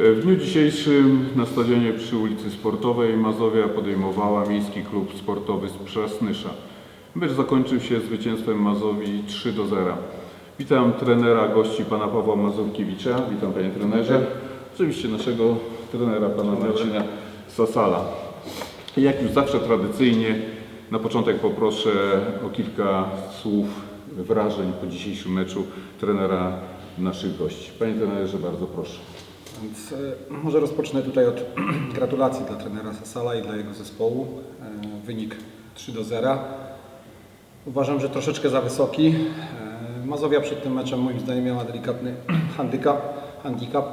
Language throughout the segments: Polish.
W dniu dzisiejszym na stadionie przy ulicy Sportowej Mazowia podejmowała Miejski Klub Sportowy z Przasnysza. Mecz zakończył się zwycięstwem Mazowi 3 do 0. Witam trenera gości pana Pawła Mazurkiewicza. Witam panie trenerze. Oczywiście naszego trenera pana Marcina Sasala. Jak już zawsze tradycyjnie na początek poproszę o kilka słów wrażeń po dzisiejszym meczu trenera naszych gości. Panie trenerze, bardzo proszę. Więc e, może rozpocznę tutaj od gratulacji dla trenera Sasala i dla jego zespołu. E, Wynik 3 do 0. Uważam, że troszeczkę za wysoki. E, Mazowia przed tym meczem moim zdaniem miała delikatny handicap, handicap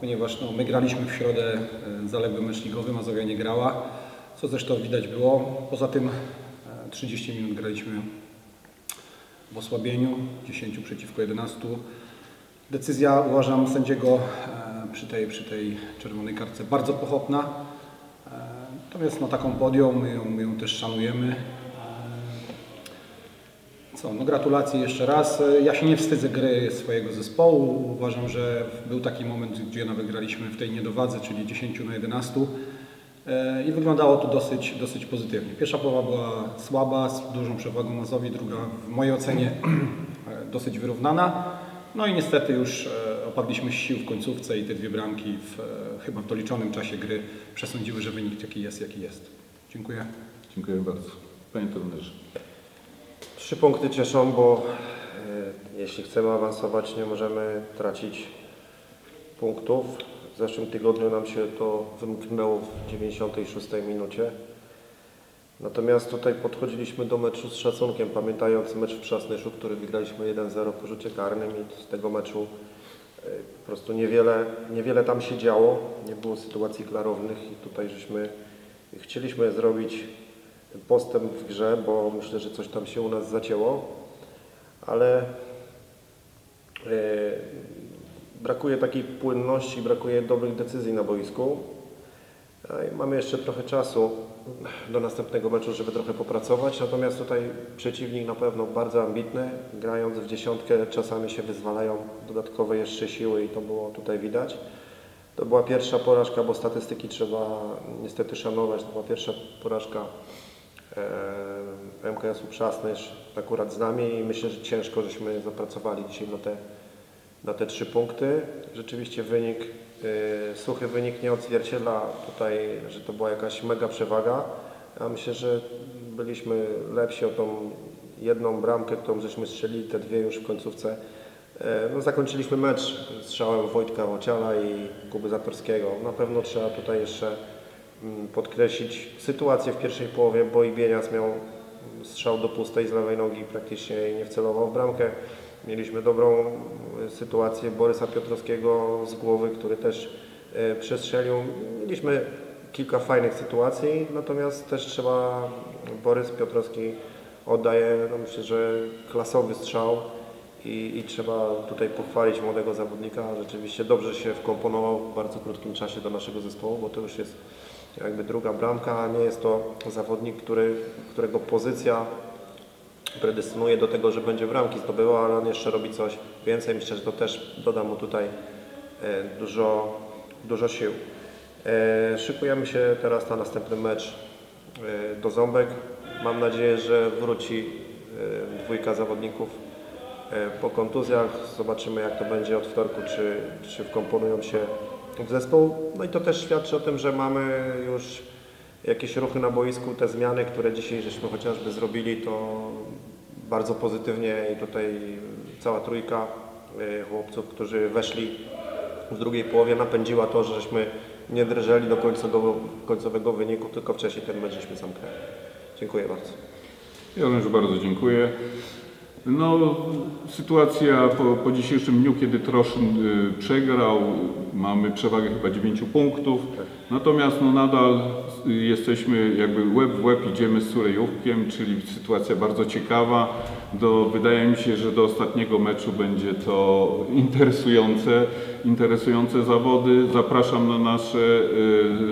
ponieważ no, my graliśmy w środę zaległy mecz ligowy, Mazowia nie grała, co zresztą widać było. Poza tym e, 30 minut graliśmy w osłabieniu, 10 przeciwko 11. Decyzja uważam sędziego e, przy tej, przy tej czerwonej kartce bardzo pochopna. E, Natomiast no, taką podjął, my ją, my ją też szanujemy. E, Co, no gratulacje jeszcze raz. E, Ja się nie wstydzę gry swojego zespołu. Uważam, że był taki moment, gdzie nawet graliśmy w tej niedowadze, czyli 10 na 11. E, I wyglądało to dosyć, dosyć pozytywnie. Pierwsza połowa była słaba, z dużą przewagą Mazowi, druga w mojej ocenie e, dosyć wyrównana. No i niestety już e, opadliśmy z sił w końcówce i te dwie bramki w, e, chyba w doliczonym czasie gry przesądziły, że wynik taki jest, jaki jest. Dziękuję. Dziękuję bardzo. Panie trenerze. Trzy punkty cieszą, bo e, jeśli chcemy awansować, nie możemy tracić punktów. W zeszłym tygodniu nam się to wymknęło w 96 minucie. Natomiast tutaj podchodziliśmy do meczu z szacunkiem, pamiętając mecz w Przasnyszu, który wygraliśmy 1-0 po rzucie karnym i z tego meczu e, po prostu niewiele, niewiele tam się działo, nie było sytuacji klarownych i tutaj żeśmy chcieliśmy zrobić postęp w grze, bo myślę, że coś tam się u nas zacięło, ale e, brakuje takiej płynności, brakuje dobrych decyzji na boisku. I Mamy jeszcze trochę czasu do następnego meczu, żeby trochę popracować, natomiast tutaj przeciwnik na pewno bardzo ambitny, grając w dziesiątkę czasami się wyzwalają dodatkowe jeszcze siły i to było tutaj widać. To była pierwsza porażka, bo statystyki trzeba niestety szanować. To była pierwsza porażka e, MKS-u Przasnysz akurat z nami i myślę, że ciężko żeśmy zapracowali dzisiaj na te, na te trzy punkty. Rzeczywiście wynik, suchy wynik nie odzwierciedla tutaj, że to była jakaś mega przewaga. Ja myślę, że byliśmy lepsi o tą jedną bramkę, którą żeśmy strzelili, te dwie już w końcówce. E, No, zakończyliśmy mecz strzałem Wojtka Ociala i Kuby Zatorskiego. Na pewno trzeba tutaj jeszcze mm, podkreślić sytuację w pierwszej połowie, bo Ibienias miał strzał do pustej z lewej nogi, praktycznie nie wcelował w bramkę. Mieliśmy dobrą e, sytuację Borysa Piotrowskiego z głowy, który też e, przestrzelił. Mieliśmy kilka fajnych sytuacji, natomiast też trzeba, Borys Piotrowski oddaje, no myślę, że klasowy strzał i, i trzeba tutaj pochwalić młodego zawodnika. Rzeczywiście dobrze się wkomponował w bardzo krótkim czasie do naszego zespołu, bo to już jest jakby druga bramka, a nie jest to zawodnik, który, którego pozycja predestynuje do tego, że będzie bramki zdobywał, ale on jeszcze robi coś więcej. Myślę, że to też doda mu tutaj e, dużo, dużo sił. E, Szykujemy się teraz na następny mecz e, do Ząbek. Mam nadzieję, że wróci dwójka zawodników po kontuzjach. Zobaczymy jak to będzie od wtorku, czy, czy wkomponują się w zespół. No i to też świadczy o tym, że mamy już jakieś ruchy na boisku, te zmiany, które dzisiaj żeśmy chociażby zrobili, to bardzo pozytywnie i tutaj cała trójka e, chłopców, którzy weszli w drugiej połowie napędziła to, że żeśmy nie drżeli do końcowego, końcowego wyniku, tylko wcześniej ten mecz żeśmy zamknęli. Dziękuję bardzo. Ja również bardzo dziękuję. No, sytuacja po, po dzisiejszym dniu, kiedy Troszyn y, przegrał, mamy przewagę chyba 9 punktów, natomiast no, nadal y, jesteśmy jakby łeb w łeb idziemy z Surejówkiem, czyli sytuacja bardzo ciekawa. Do, wydaje mi się, że do ostatniego meczu będzie to interesujące, interesujące zawody. Zapraszam na nasze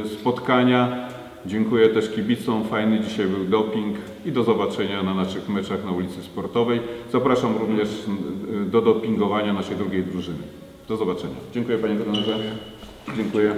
y, spotkania. Dziękuję też kibicom, fajny dzisiaj był doping i do zobaczenia na naszych meczach na ulicy Sportowej. Zapraszam również do dopingowania naszej drugiej drużyny. Do zobaczenia. Dziękuję panie trenerze. Dziękuję.